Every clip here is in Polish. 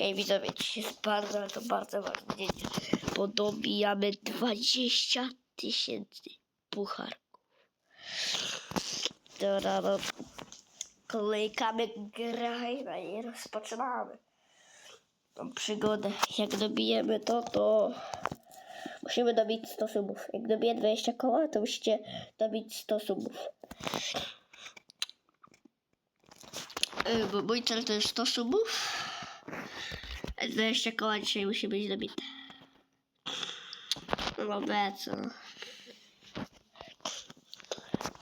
Hej widzowie, dzisiaj jest bardzo, ale to bardzo ważny dzień. Bo dobijamy 20 tysięcy pucharków. Dobra, no. Kolejkamy grajna i rozpoczynamy tą przygodę. Jak dobijemy to, to musimy dobić 100 subów. Jak dobiję 20 koła, to musicie dobić 100 subów. Yy, Bo mój cel to jest 100 subów. 20 koła dzisiaj musi być dobite. No obecno.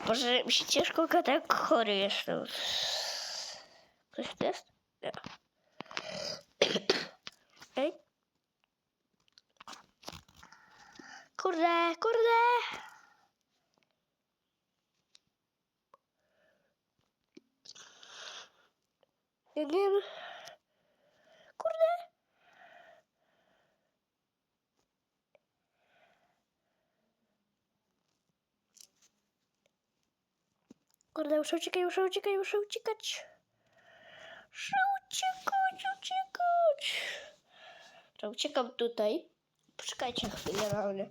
Boże, mi się ciężko gada jak chory jestem. Ktoś tu jest? Nie. Ej. Kurde, kurde. Nie wiem. Kurde. Kurde, muszę uciekać, muszę uciekać, muszę uciekać. Muszę uciekać, uciekać. Uciekam tutaj. Poczekajcie chwilę na mnie.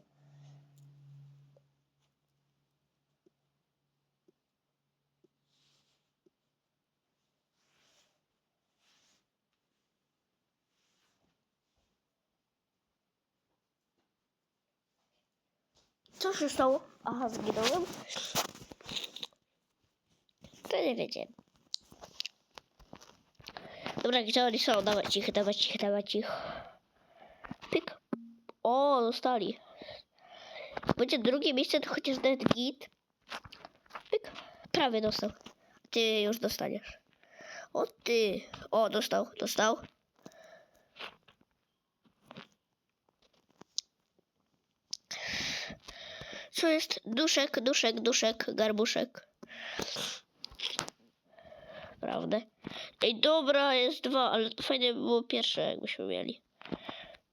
Co się stało? Aha, zginąłem. To nie wiedziałem. Dobra, gdzie oni są? Dawać ich, dawać ich, dawać ich. Pyk. O, dostali. Będzie drugie miejsce, to chociaż dead git. Pyk. Prawie dostał. Ty już dostaniesz. O ty. O, dostał, dostał. Co jest? Duszek, duszek, duszek, garbuszek. Prawda? Ej, dobra, jest dwa, ale fajnie by było pierwsze, jakbyśmy mieli.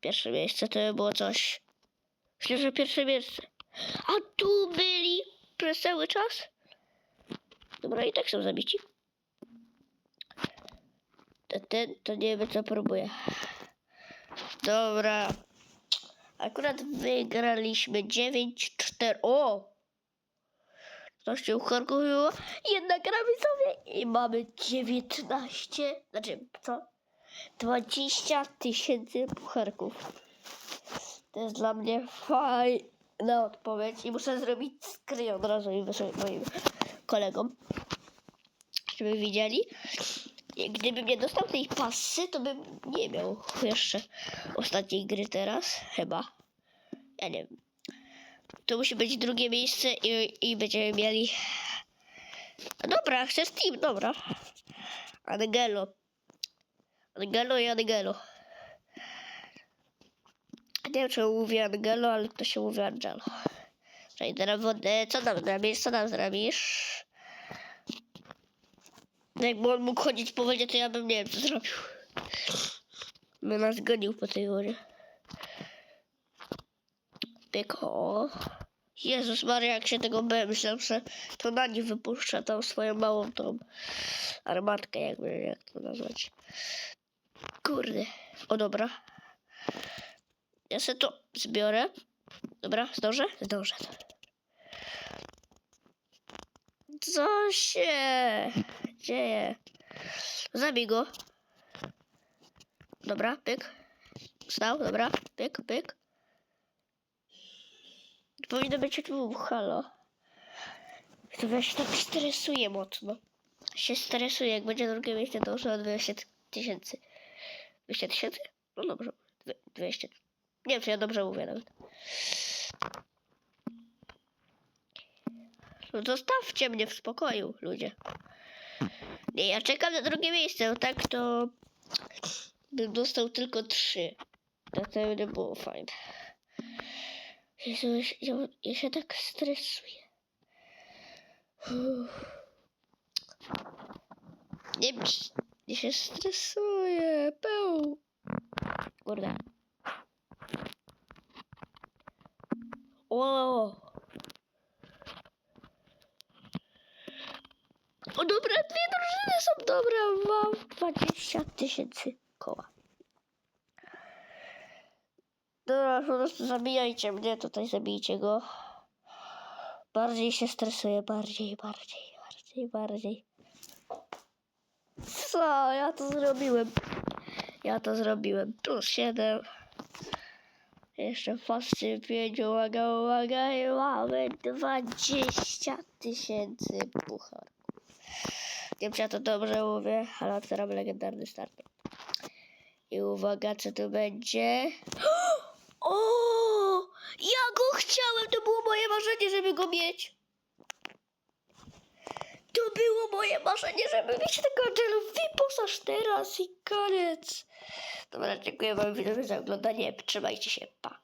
Pierwsze miejsce to by było coś. Myślę, że pierwsze miejsce. A tu byli przez cały czas? Dobra, i tak są zabici. To ten, to nie wiem, co próbuję. Dobra. Akurat wygraliśmy 9-4. O! Coś się ukorkuło. Jednak gramy sobie i mamy 19, znaczy co? 20 tysięcy pucharków. To jest dla mnie fajna odpowiedź i muszę zrobić screen od razu i wysłać moim kolegom, żeby widzieli. Gdybym nie dostał tej pasy, to bym nie miał jeszcze ostatniej gry teraz, chyba. Ja nie wiem. To musi być drugie miejsce i, i będziemy mieli. Dobra, chcę Steam, dobra. Angelo. Angelo i Angelo. Nie wiem, czy mówię Angelo, ale to się mówi Angelo. Przejdę na wodę. Co nam zrobisz? Co nam zrobisz? No Jakby on mógł chodzić po wodzie, to ja bym nie wiem, co zrobił. By nas gonił po tej wodzie. Pieko. Jezus Maria, jak się tego bałem, myślałem, że to na nie wypuszcza tą swoją małą tą armatkę, jakby, jak to nazwać. Kurde. O, dobra. Ja sobie to zbiorę. Dobra, zdążę? Zdążę. Co się dzieje? Zabij go. Dobra, pyk. Stał, dobra, pyk, pyk. Powinno być dwóch, halo. To ja się tak stresuje mocno. Się stresuje, jak będzie drugie miejsce, to już o 200 tysięcy. 200 tysięcy? No dobrze, Dwie- 200. Nie wiem, czy ja dobrze mówię nawet. No zostawcie mnie w spokoju, ludzie. Nie, ja czekam na drugie miejsce, no tak to bym dostał tylko trzy. To to by było fajne. Jezu, ja, ja, się tak stresuję. Uff. Nie się stresuję. Peł. Kurde. O. O dobra, dwie drużyny są dobre. Mam 20 tysięcy koła. Dobra, po prostu zabijajcie mnie tutaj, zabijcie go. Bardziej się stresuję, bardziej, bardziej, bardziej, bardziej. Co? Ja to zrobiłem. Ja to zrobiłem. Plus 7. Jeszcze pasy 5, uwaga, uwaga, i mamy 20 tysięcy pucharów. Nie wiem, czy ja to dobrze mówię, ale otwieram legendarny start. I uwaga, co tu będzie. O! Ja go chciałem! To było moje marzenie, żeby go mieć. To było moje marzenie, żeby mieć tego Angelu. Wyposaż teraz i koniec. Dobra, dziękuję wam za oglądanie. Trzymajcie się, pa.